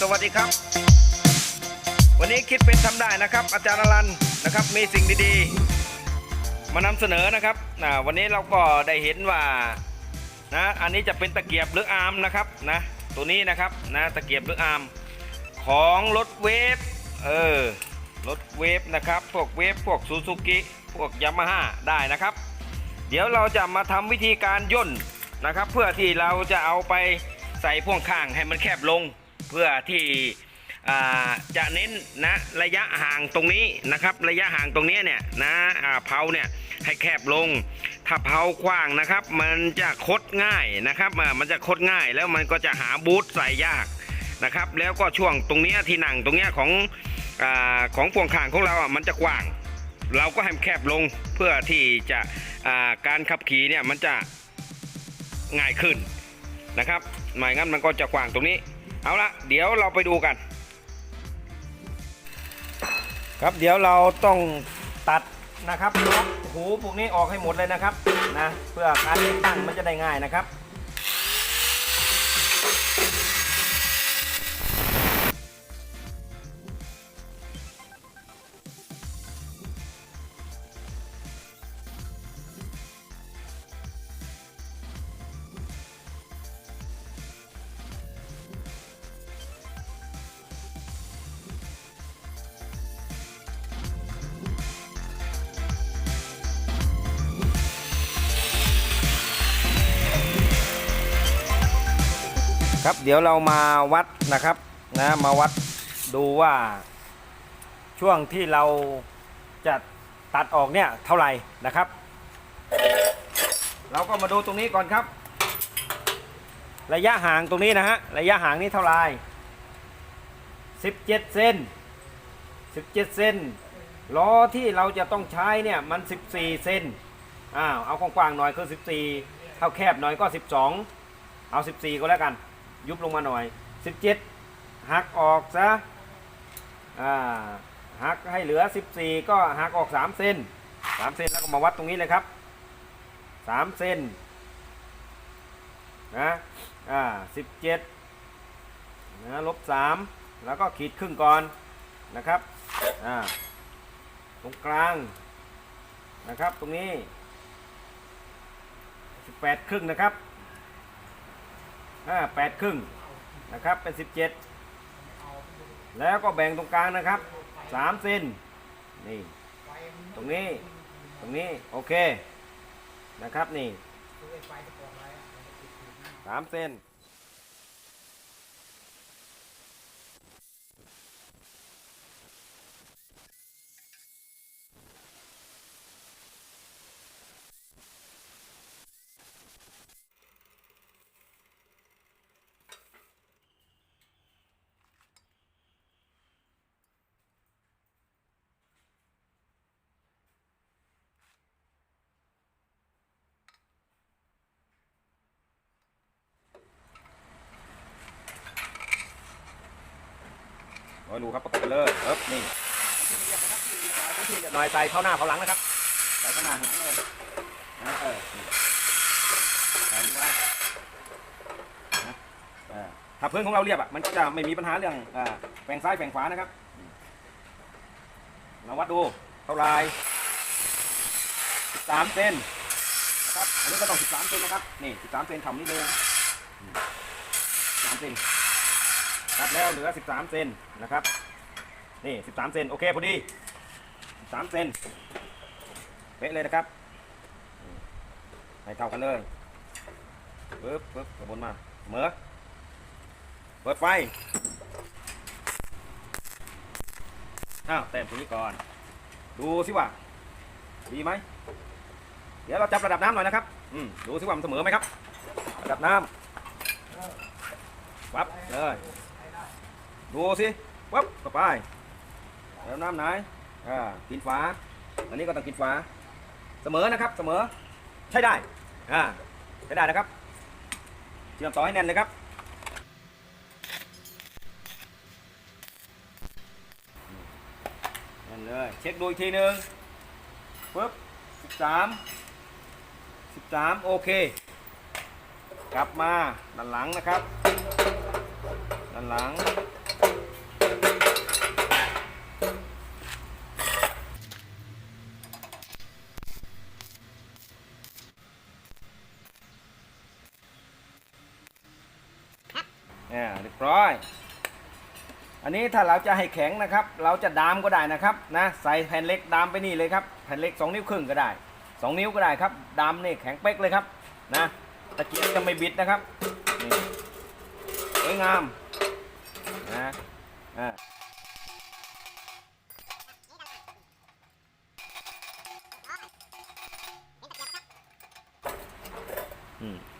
สวัสดีครับ วันนี้คิดเป็นทำได้นะครับ อาจารย์อรันนะครับ มีสิ่งดีๆ มานำเสนอนะครับนะวันนี้เราก็ได้เห็นว่านะอันนี้จะเป็นตะเกียบหรืออาร์มนะครับนะตัวนี้นะครับนะตะเกียบหรืออาร์มของรถเวฟเออรถเวฟนะครับพวกเวฟพวกซูซูกิพวกยามาฮ่าได้นะครับ เดี๋ยวเราจะมาทำวิธีการย่นนะครับ เพื่อที่เราจะเอาไปใส่พ่วงข้างให้มันแคบลง เพื่อที่จะเน้นนะระยะห่างตรงนี้นะครับ ระยะห่างตรงนี้เนี่ยนะเผาเนี่ยให้แคบลง ถ้าเผากว้างนะครับ มันจะคดง่ายนะครับมันจะคดง่ายแล้วมันก็จะหาบูทใส่ยากนะครับ แล้วก็ช่วงตรงนี้ที่หนังตรงนี้ของอของพวงข้างของเราอะมันจะกว้าง เราก็ให้แคบลงเพื่อที่จะาการขับขี่เนี่ยมันจะง่ายขึ้นนะครับไม่งั้นมันก็จะกว้างตรงนี้ เอาละเดี๋ยวเราไปดูกัน ครับเดี๋ยวเราต้องตัดนะครับล็อกหูพวกนี้ออกให้หมดเลยนะครับนะเพื่อการติดตั้งมันจะได้ง่ายนะครับ ครับ เดี๋ยวเรามาวัดนะครับนะมาวัดดูว่าช่วงที่เราจะตัดออกเนี่ยเท่าไหร่นะครับ เราก็มาดูตรงนี้ก่อนครับ ระยะห่างตรงนี้นะฮะระยะห่างนี้เท่าไหร่17เซน17เซนล้อที่เราจะต้องใช้เนี่ยมัน 14เซนอ้าวเอากว้างๆหน่อยคือ 14เท่าแคบหน่อยก็ 12 เอา 14 ก็แล้วกัน ยุบลงมาหน่อย 17 หักออกซะหักให้เหลือ 14 ก็หักออก 3 เซน3เซนแล้วก็มาวัดตรงนี้เลยครับ 3 เซนนะอ่า17นะลบ 3 แล้วก็ขีดครึ่งก่อนนะครับอ่าตรงกลางนะครับตรงนี้ 18 ครึ่งนะครับ อ่าแปดครึ่งนะครับเป็นสิบเจ็ดแล้วก็แบ่งตรงกลางนะครับสามเซนนี่ตรงนี้ตรงนี้โอเคนะครับนี่สามเซน ร้อยรูครับประกบเลยเอ๊บนี่หน่อยใส่เข้าหน้าเข้าหลังนะครับใส่เข้าหน้าเข้าเลยนะเออใส่เข้นะเออถ้าพื้นของเราเรียบอะมันจะไม่มีปัญหาเรื่องอแฝงซ้ายแฝงขวานะครับเราวัดดูเท่าไหร13เซนนะครับอันนี้ก็ต้อง 13เซนนะครับนี่13เซนทำนี่เลย13เซน ครับแล้วเหลือ 13 เซนนะครับ นี่ 13 เซนโอเคพอดี 13 เซนเป๊ะเลยนะครับ ให้เท่ากันเลยปึ๊บปึ๊บกระบนมาเหมือเปิดไฟ อ้าวแต้มตรงนี้ก่อน ดูสิว่า ดีไหม เดี๋ยวเราจับระดับน้ำหน่อยนะครับ อืม ดูสิว่ามันเสมอไหมครับ ระดับน้ำปั๊บเลย ดูสิปั๊บเข้าไปแล้วน้ำไหนอ่ากินฝา อันนี้ก็ต้องกินฝา เสมอนะครับเสมอ ใช้ได้อ่าใช้ได้นะครับเชื่อมต่อให้แน่นเลยครับแน่นเลยเช็คดูอีกทีหนึ่งปึ๊บสิบสามสิบสามโอเค กลับมาด้านหลังนะครับด้านหลัง ร้อย อันนี้ถ้าเราจะให้แข็งนะครับ เราจะดามก็ได้นะครับนะใส่แผ่นเล็กดามไปนี่เลยครับแผ่นเล็ก 2 นิ้วครึ่งก็ได้ 2 นิ้วก็ได้ครับดามนี่แข็งเป๊กเลยครับนะตะเกียบจะไม่บิดนะครับนี่สวยงามนะอ่า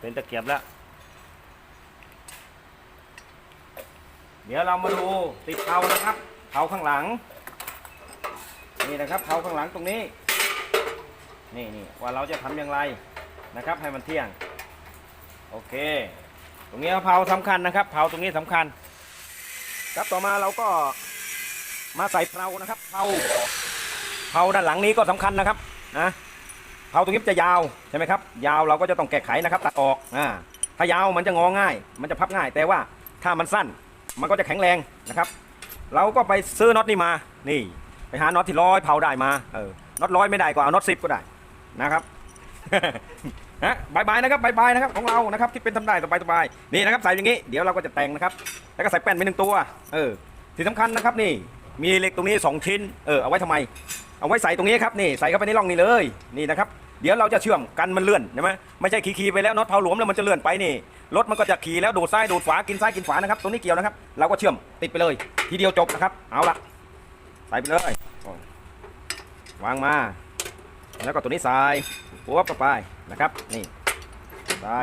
เป็นตะเกียบแล้ว เดี๋ยวเรามาดูติดเผานะครับเผาข้างหลัง นี่นะครับเผาข้างหลังตรงนี้ นี่นี่ว่าเราจะทำอย่างไรนะครับ ให้มันเที่ยง โอเค ตรงนี้เผาสำคัญนะครับเผาตรงนี้สำคัญ ครับต่อมาเราก็มาใส่เผานะครับเผาเผาด้านหลังนี้ก็สำคัญนะครับนะเผาตรงนี้จะยาวใช่ไหมครับ ยาวเราก็จะต้องแก้ไขนะครับ ตัดออกอ่าถ้ายาวมันจะงอง่าย มันจะพับง่าย แต่ว่าถ้ามันสั้น มันก็จะแข็งแรงนะครับ เราก็ไปซื้อน็อตนี่มานี่ไปหาน็อตที่ร้อยเผาได้มาเออน็อตร้อยไม่ได้ก็เอาน็อตสิบก็ได้นะครับฮะบายบายนะครับบายบายนะครับของเรานะครับที่เป็นทำได้สบายสบายๆนี่นะครับใส่อย่างนี้เดี๋ยวเราก็จะแต่งนะครับ แล้วก็ใส่แป้นไปหนึ่งตัวเออที่สำคัญนะครับนี่มีเหล็กตรงนี้สองชิ้นเออเอาไว้ทำไม เอาไว้ใส่ตรงนี้ครับนี่ใส่เข้าไปในร่องนี้เลยนี่นะครับ เดี๋ยวเราจะเชื่อมกันมันเลื่อนใช่ไหมไม่ใช่ขี่ๆไปแล้วน็อตเผาหลวมแล้วมันจะเลื่อนไปนี่รถมันก็จะขี่แล้วดูดซ้ายดูดขวากินซ้ายกินขวานะครับตรงนี้เกี่ยวนะครับ เราก็เชื่อมติดไปเลย ทีเดียวจบนะครับ เอาละใส่ไปเลยวางมา แล้วก็ตัวนี้ใส่ปุ๊บเข้าไปนะครับนี่ใส่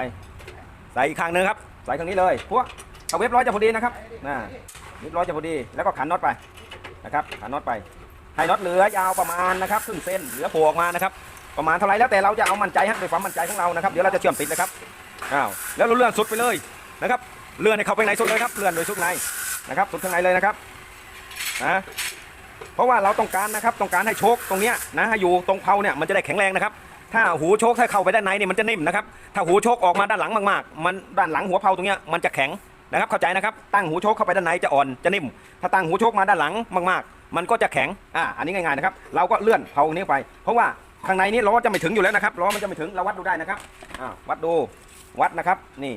ใส่อีกข้างหนึงครับใส่ข้างนี้เลยพวกเอาเว็บร้อยจะพอดีนะครับนะเว็บร้อยจะพอดีแล้วก็ขันน็อตไปนะครับขันน็อตไปให้น็อตเหลือยาวประมาณนะครับครึ่งเส้นเหลือโผล่ออกมานะครับ ประมาณเท่าไรแล้วแต่เราจะเอามั่นใจฮะด้วยความมั่นใจของเรานะครับเดี๋ยวเราจะเชื่อมติดนะครับอ้าวแล้วเราเลื่อนสุดไปเลยนะครับเลื่อนให้เข้าไปในสุดเลยครับเลื่อนโดยสุดในนะครับสุดข้างในเลยนะครับนะเพราะว่าเราต้องการนะครับต้องการให้โชคตรงเนี้ยนะให้อยู่ตรงเพาเนี่ยมันจะได้แข็งแรงนะครับถ้าหูโชคถ้าเข้าไปด้านในเนี่ยมันจะนิ่มนะครับถ้าหูโชคออกมาด้านหลังมากๆ มันด้านหลังหัวเพาตรงเนี้ยมันจะแข็งนะครับเข้าใจนะครับตั้งหูโชคเข้าไปด้านในจะอ่อนจะนิ่ม ถ้าตั้งหูโชคมาด้านหลังมากๆ มันก็จะแข็งอ่าอันนี้ง่ายๆนะครับเราก็เลื่อนเพาตรงนี้ไป เพราะว่า ข้างในนี้ล้อจะไม่ถึงอยู่แล้วนะครับล้อมันจะไม่ถึงเราวัดดูได้นะครับอ่าวัดดูวัดนะครับนี่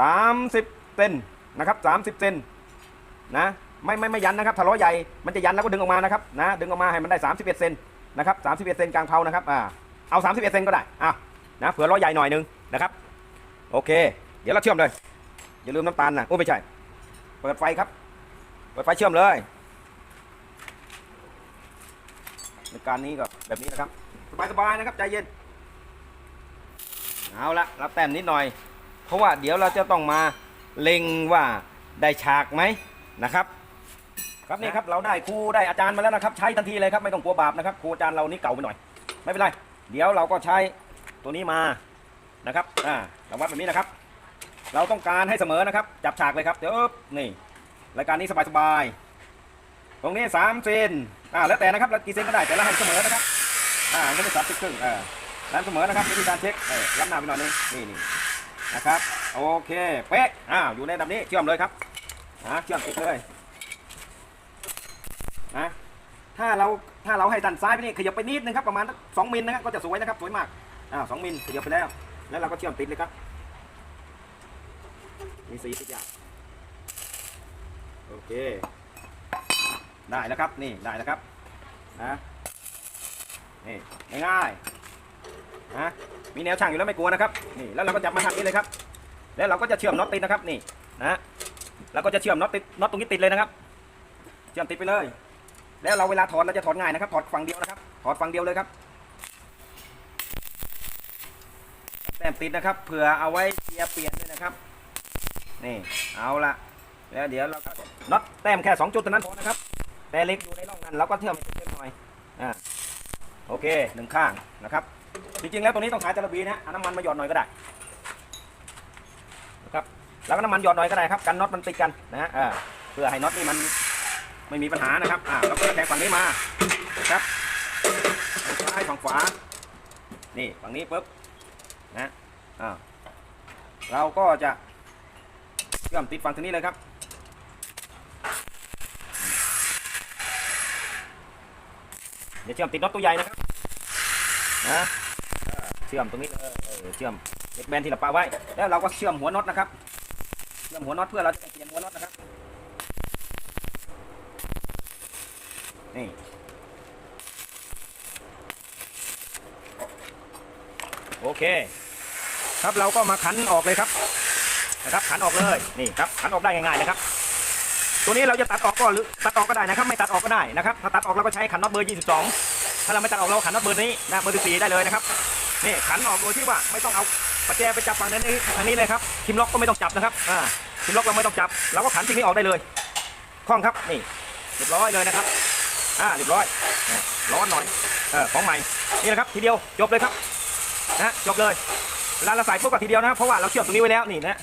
สามสิบเซนนะครับสามสิบเซนนะไม่ไม่ไม่ยันนะครับถ้าล้อใหญ่มันจะยันแล้วก็ดึงออกมานะครับนะดึงออกมาให้มันได้ 31เซนนะครับ31เซนกลางเพานะครับอ่าเอา 31เซนก็ได้อะนะเผื่อล้อใหญ่หน่อยนึงนะครับโอเค เดี๋ยวเราเชื่อมเลยอย่าลืมน้ำตาลนะโอ้ไม่ใช่เปิดไฟครับ เปิดไฟเชื่อมเลย ในการนี้ก็แบบนี้นะครับ สบายๆนะครับใจเย็น เอาละรับแต้มนิดหน่อย เพราะว่าเดี๋ยวเราจะต้องมาเล็งว่าได้ฉากไหมนะครับครับนี่ครับเราได้ครูได้อาจารย์มาแล้วนะครับ ใช้ทันทีเลยครับไม่ต้องกลัวบาปนะครับครูอาจารย์เรานี่เก่าไปหน่อย ไม่เป็นไร เดี๋ยวเราก็ใช้ตัวนี้มานะครับอ่าเราวัดแบบนี้นะครับ เราต้องการให้เสมอนะครับ จับฉากเลยครับเดี๋ยวนี่รายการนี้สบายๆ ตรงนี้3เซนอ่าแล้วแต่นะครับแล้วกี่เซนก็ได้แต่ละให้เสมอนะครับอ่าไม่ได้สามสิบครึ่งอ่าแล้เสมอนะครับวิธีการเช็คเออรับหน้าไปหน่อยนึงนี่นี่นะครับโอเคเป๊ะอ้าวอยู่ในแบบนี้เชื่อมเลยครับอ่าเชื่อมติดเลยนะถ้าเราถ้าเราให้ด้านซ้ายไปนี่ขยับไปนิดนึงครับประมาณสองมิลนะครับก็จะสวยนะครับสวยมากอ่าสองมิลขยับไปแล้ว แล้วเราก็เชื่อมติดเลยครับมีสีทุกอย่างโอเค ได้แล้วครับนี่ได้แล้วครับนะนี่ง่ายๆนะมีแนวช่างอยู่แล้วไม่กลัวนะครับนี่แล้วเราก็จับมาทางนี้เลยครับ แล้วเราก็จะเชื่อมน็อตติดนะครับนี่นะเราก็จะเชื่อมน็อตติดน็อตตรงนี้ติดเลยนะครับ เชื่อมติดไปเลย แล้วเราเวลาถอดเราจะถอดง่ายนะครับถอดฝั่งเดียวนะครับถอดฝั่งเดียวเลยครับแต้มติดนะครับเผื่อเอาไว้เกียร์เปลี่ยนด้วยนะครับนี่เอาละแล้วเดี๋ยวเราก็น็อตแต้มแค่สองจุดเท่านั้นพอนะครับ แต่เล็กอยู่ในร่องนั้นเราก็เชื่อมเล็กหน่อยอ่าโอเคหนึ่งข้างนะครับ จริงๆแล้วตัวนี้ต้องขายจระบีนะเอาน้ำมันมาหยอดหน่อยก็ได้นะครับแล้วก็น้ำมันหยอดหน่อยก็ได้ครับกันน็อตมันติดกันนะฮะอ่าเพื่อให้น็อตนี่มันไม่มีปัญหานะครับอ่าเราก็แทงฝั่งนี้มานะครับฝั่งซ้ายฝั่งขวานี่ฝั่งนี้ปุ๊บนะอ่าเราก็จะเชื่อมติดฝั่งทางนี้เลยครับ เดี๋ยวเชื่อมติดน็อตตัวใหญ่นะครับนะเชื่อมตรงนี้เลยเชื่อมเล็กแบนที่เราปะไว้ แล้วเราก็เชื่อมหัวน็อตนะครับ เชื่อมหัวน็อตเพื่อเราจะเปลี่ยนหัวน็อตนะครับ นี่โอเค ครับเราก็มาขันออกเลยครับนะครับขันออกเลยนี่ครับขันออกได้ง่ายๆนะครับ ตัวนี้เราจะตัดออกก็หรือตัดออกก็ได้นะครับ ไม่ตัดออกก็ได้นะครับถ้าตัดออกเราก็ใช้ขันน็อตเบอร์ 22 ถ้าเราไม่ตัดออกเราขันน็อตเบอร์นี้นะเบอร์14ได้เลยนะครับนี่ขันออกโดยที่ว่าไม่ต้องเอาประแจไปจับฝั่งนั้นนี้ทางนี้เลยครับคิมล็อกก็ไม่ต้องจับนะครับอ่าคิมล็อกเราไม่ต้องจับเราก็ขันสิ่งนี้ออกได้เลยคล่องครับนี่เรียบร้อยเลยนะครับอ่าเรียบร้อยร้อนหน่อยเออของใหม่นี่นะครับทีเดียวจบเลยครับนะจบเลยเวลาเราใส่ปุ๊บก็ทีเดียวนะครับเพราะว่าเราเชื่อมตรงนี้ไว้แล้วนี่นะ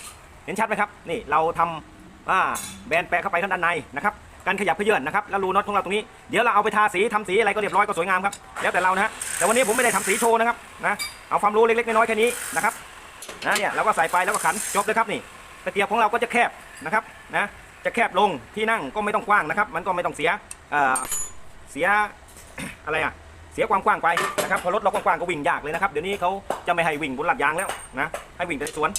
เห็นชัดไหมครับนี่เราทำ อ่าแบนแปะเข้าไปข้งด้านในนะครับการขยับเพื่อนนะครับแล้วรูน็อตของเราตรงนี้เดี๋ยวเราเอาไปทาสีทำสีอะไรก็เรียบร้อยก็สวยงามครับแล้วแต่เรานะฮะแต่วันนี้ผมไม่ได้ทำสีโชว์นะครับนะเอาความรู้เล็กๆน้อยๆแค่นี้นะครับนะเนี่ยเราก็ใส่ไปแล้วก็ขันจบเลยครับนี่ตะเกียบของเราก็จะแคบนะครับนะจะแคบลงที่นั่งก็ไม่ต้องกว้างนะครับ มันก็ไม่ต้องเสียเอ่อเสียอะไรอะเสียความกว้างไปนะครับพอรถเรากว้างก็วิ่งยากเลยนะครับเดี๋ยวนี้เขาจะไม่ให้วิ่งบนหลัดยางแล้วนะให้วิ่งแต่สวน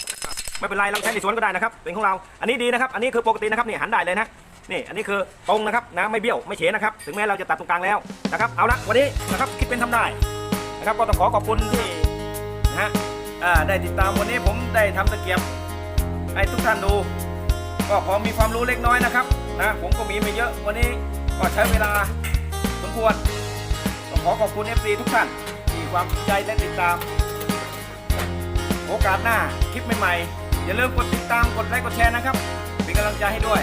ไม่เป็นไรเราใช้ในสวนก็ได้นะครับเป็นของเรา อันนี้ดีนะครับ อันนี้คือปกตินะครับนี่หันได้เลยนะนี่อันนี้คือตรงนะครับนะไม่เบี้ยวไม่เฉนะครับถึงแม้เราจะตัดตรงกลางแล้วนะครับเอาละวันนี้นะครับคิดเป็นทำได้นะครับก็ต้องขอขอบคุณที่นะฮะได้ติดตามวันนี้ผมได้ทำตะเกียบให้ทุกท่านดูก็พอมีความรู้เล็กน้อยนะครับนะผมก็มีไม่เยอะวันนี้ก็ใช้เวลาสมควรต้องขอขอบคุณ FC ทุกท่านที่ความสนใจและติดตาม โอกาสหน้าคลิปใหม่ๆ อย่าลืมกดติดตามกดไลค์กดแชร์นะครับ เป็นกำลังใจให้ด้วย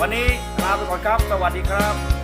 วันนี้ลาไปก่อนครับ สวัสดีครับ